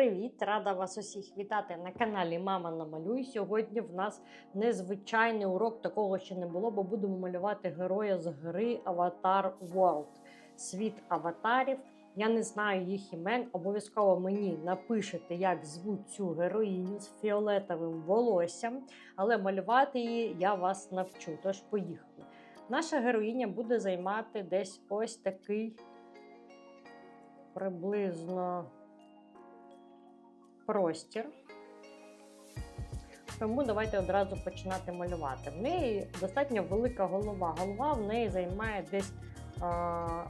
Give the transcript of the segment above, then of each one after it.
Привіт! Рада вас усіх вітати на каналі Мама Намалюй. Сьогодні в нас незвичайний урок, такого ще не було, бо будемо малювати героя з гри Avatar World. Світ аватарів. Я не знаю їх імен. Обов'язково мені напишете, як звуть цю героїню з фіолетовим волоссям, але малювати її я вас навчу. Тож поїхали. Наша героїня буде займати десь ось такий приблизно простір. Тому давайте одразу починати малювати. В неї достатньо велика голова. Голова в неї займає десь а,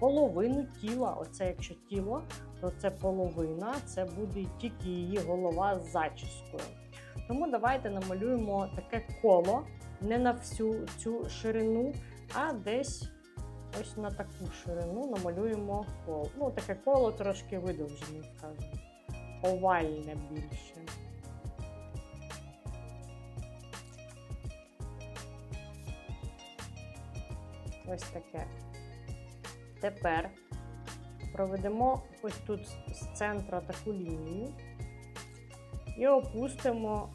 половину тіла. Оце якщо тіло, то це половина, це буде тільки її голова з зачіскою. Тому давайте намалюємо таке коло не на всю цю ширину, а десь ось на таку ширину намалюємо коло. Ну, таке коло трошки видовжене, скажімо овальне більше. Ось таке. Тепер проведемо ось тут з центру таку лінію і опустимо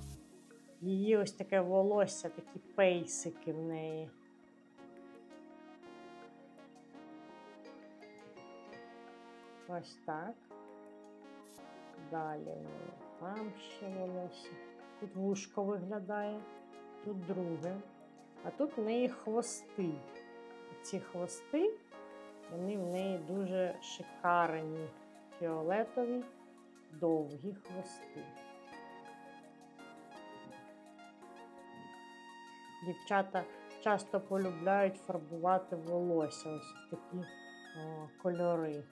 її ось таке волосся, такі пейсики в неї. Ось так. Далі там ще волосся. Тут вушко виглядає, тут друге. А тут в неї хвости. Ці хвости, вони в неї дуже шикарні, фіолетові, довгі хвости. Дівчата часто полюбляють фарбувати волосся ось в такі о, кольори.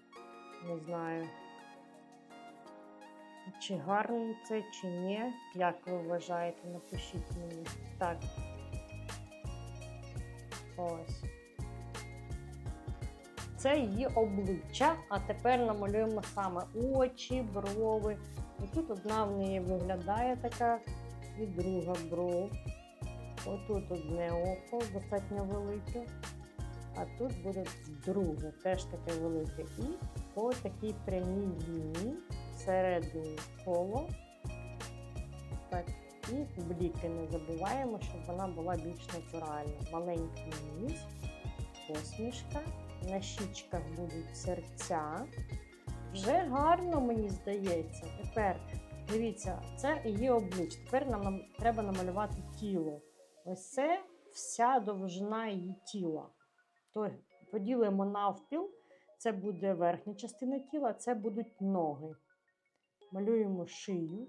Не знаю. Чи гарний це, чи ні? Як ви вважаєте, напишіть мені. Так. Ось. Це її обличчя, а тепер намалюємо саме очі, брови. І тут одна в неї виглядає така, і друга бров. Отут одне око, достатньо велике. А тут буде друге, теж таке велике. І по такій прямій лінії всередині коло. Так, і бліки не забуваємо, щоб вона була більш натуральна. Маленький ніс, посмішка, на щічках будуть серця. Вже гарно, мені здається. Тепер, дивіться, це її обличчя. Тепер нам, нам треба намалювати тіло. Ось це вся довжина її тіла. То поділимо навпіл. Це буде верхня частина тіла, це будуть ноги. Малюємо шию,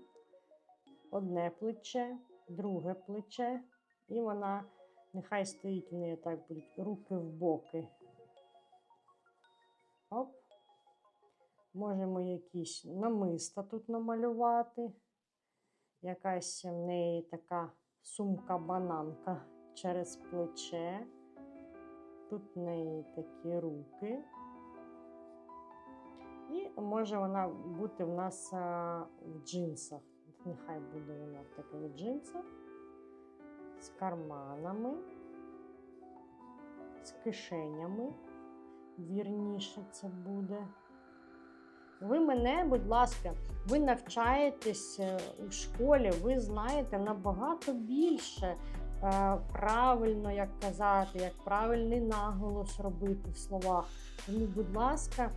одне плече, друге плече, і вона нехай стоїть у неї так будуть руки в боки. Оп. Можемо якісь намиста тут намалювати. Якась в неї така сумка-бананка через плече. Тут в неї такі руки. Може вона бути в нас в джинсах. Нехай буде вона в таких джинсах, з карманами, з кишенями. Вірніше це буде. Ви мене, будь ласка, ви навчаєтесь е, у школі, ви знаєте набагато більше е, правильно, як казати, як правильний наголос робити в словах. Тому, будь ласка,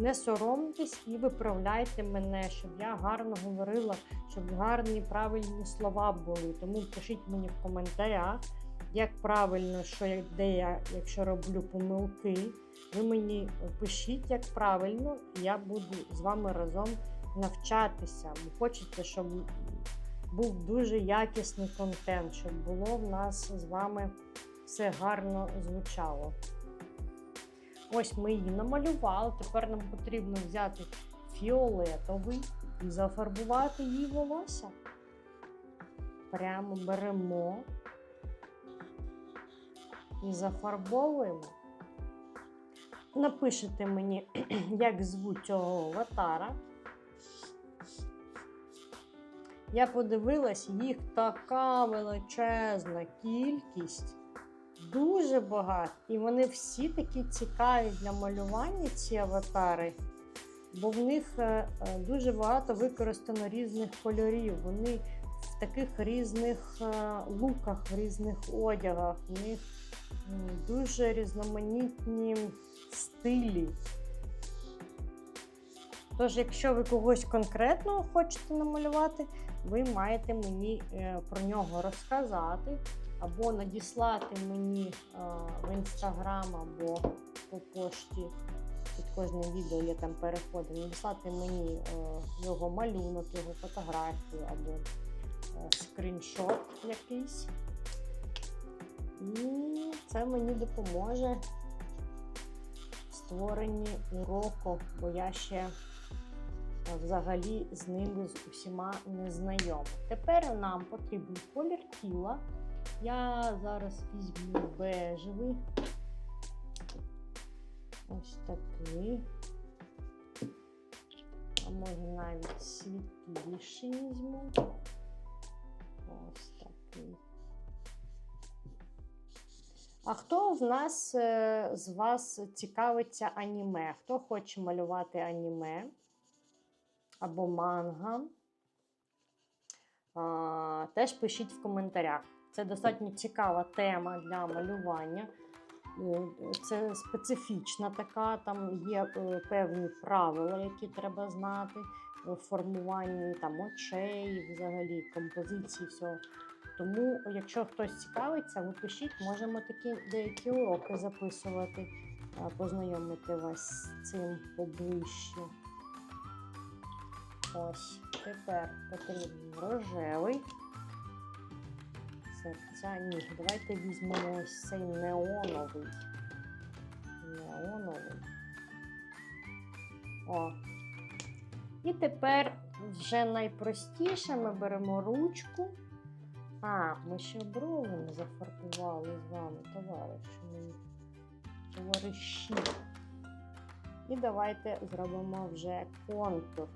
не соромтесь і виправляйте мене, щоб я гарно говорила, щоб гарні правильні слова були. Тому пишіть мені в коментарях, як правильно, що де я, якщо роблю помилки. Ви мені пишіть, як правильно, і я буду з вами разом навчатися. Бо хочете, щоб був дуже якісний контент, щоб було в нас з вами все гарно звучало. Ось ми її намалювали. Тепер нам потрібно взяти фіолетовий і зафарбувати її волосся. Прямо беремо і зафарбовуємо. Напишите мені, як звуть цього аватара. Я подивилась, їх така величезна кількість. Дуже багато. І вони всі такі цікаві для малювання, ці аватари. бо в них е, е, дуже багато використано різних кольорів. Вони в таких різних е, луках, в різних одягах, в них дуже різноманітні стилі. Тож, якщо ви когось конкретного хочете намалювати, ви маєте мені про нього розказати або надіслати мені е, в інстаграм або по пошті. Під кожним відео є там переходи, надіслати мені е, його малюнок, його фотографію або е, скріншот якийсь. І це мені допоможе в створенні уроку, бо я ще взагалі з ними з усіма не знайома. Тепер нам потрібен колір тіла. Я зараз візьму бежевий. Ось такий. А може навіть світліший візьму. Ось такий. А хто з нас е, з вас цікавиться аніме? Хто хоче малювати аніме або манга? Теж пишіть в коментарях. Це достатньо цікава тема для малювання. Е, Це специфічна така, там є е, певні правила, які треба знати в формуванні там, очей, взагалі композиції всього. Тому, якщо хтось цікавиться, ви пишіть, можемо такі деякі уроки записувати, познайомити вас з цим поближче. Ось, тепер потрібен рожевий. Серця ні. Давайте візьмемо ось цей неоновий. Неоновий. О. І тепер вже найпростіше ми беремо ручку. А, ми ще брови не зафарбували з вами, товариші мої. Товариші. І давайте зробимо вже контур.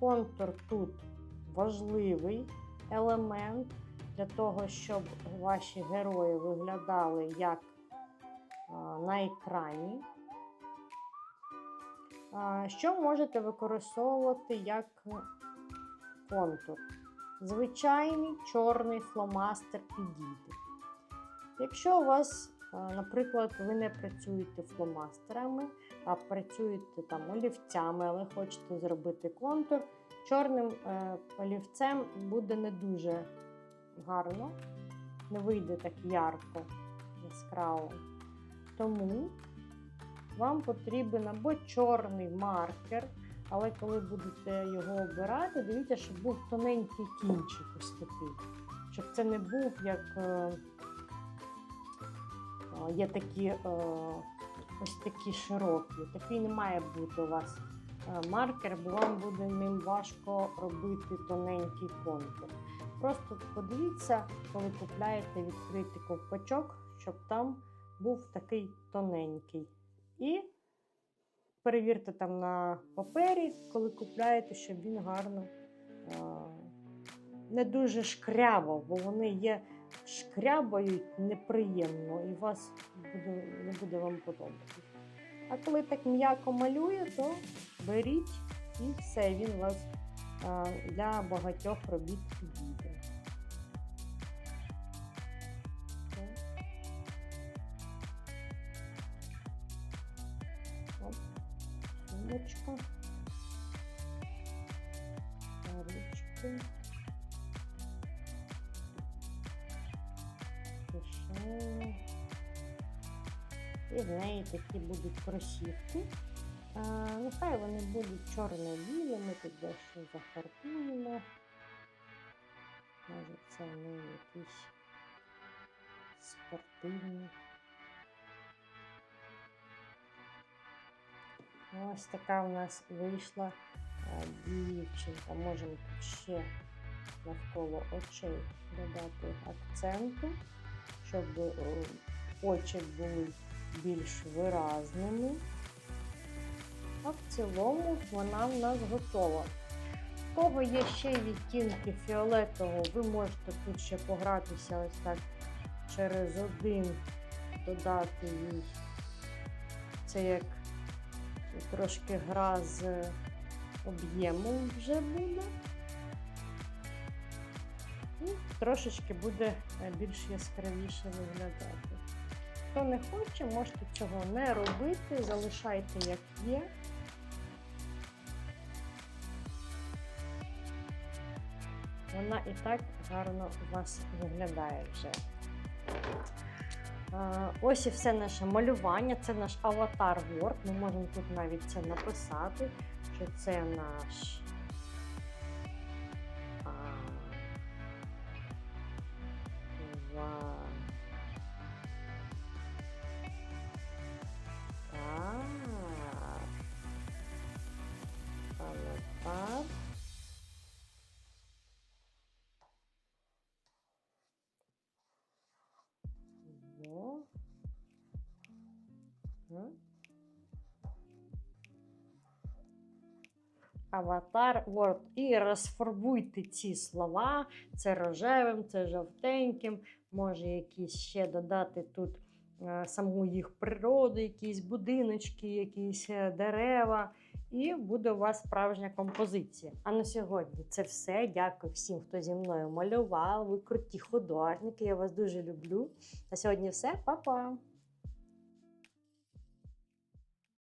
Контур тут важливий елемент для того, щоб ваші герої виглядали як на екрані. Що можете використовувати як контур? Звичайний чорний фломастер підійде. Якщо у вас, наприклад, ви не працюєте фломастерами, а працюєте там олівцями, але хочете зробити контур, чорним е, олівцем буде не дуже гарно, не вийде так ярко, яскраво. Тому вам потрібен або чорний маркер, але коли будете його обирати, дивіться, щоб був тоненький кінчик ось такий. Щоб це не був як е, е, є такі е, ось такі широкі. Такий не має бути у вас маркер, бо вам буде ним важко робити тоненький контур. Просто подивіться, коли купляєте відкритий ковпачок, щоб там був такий тоненький. І перевірте там на папері, коли купляєте, щоб він гарно не дуже шкрябав, бо вони є шкрябають неприємно і вас буде, не буде вам подобатися. А коли так м'яко малює, то беріть і все, він вас для багатьох робіт підійде. Сумочка. Ручки. Кишені. І в неї такі будуть кросівки. Нехай вони будуть чорно-білими, тут дещо зафарбуємо. Може це в неї якісь спортивні. Ось така у нас вийшла е, дівчинка. Можемо тут ще навколо очей додати акценту, щоб е, очі були більш виразними. А в цілому вона в нас готова. В кого є ще відтінки фіолетового, ви можете тут ще погратися ось так через один, додати їй. Це як трошки гра з об'ємом вже буде. І трошечки буде е, більш яскравіше виглядати. Хто не хоче, можете цього не робити, залишайте як є. Вона і так гарно у вас виглядає вже. Ось і все наше малювання, це наш аватар Word. Ми можемо тут навіть це написати, що це наш. а, ва- Аватар. Аватар Word. І розфарбуйте ці слова. Це рожевим, це жовтеньким. Може, якісь ще додати тут е, саму їх природу, якісь будиночки, якісь е, дерева. І буде у вас справжня композиція. А на сьогодні це все. Дякую всім, хто зі мною малював. Ви круті художники. Я вас дуже люблю. На сьогодні все, Па-па!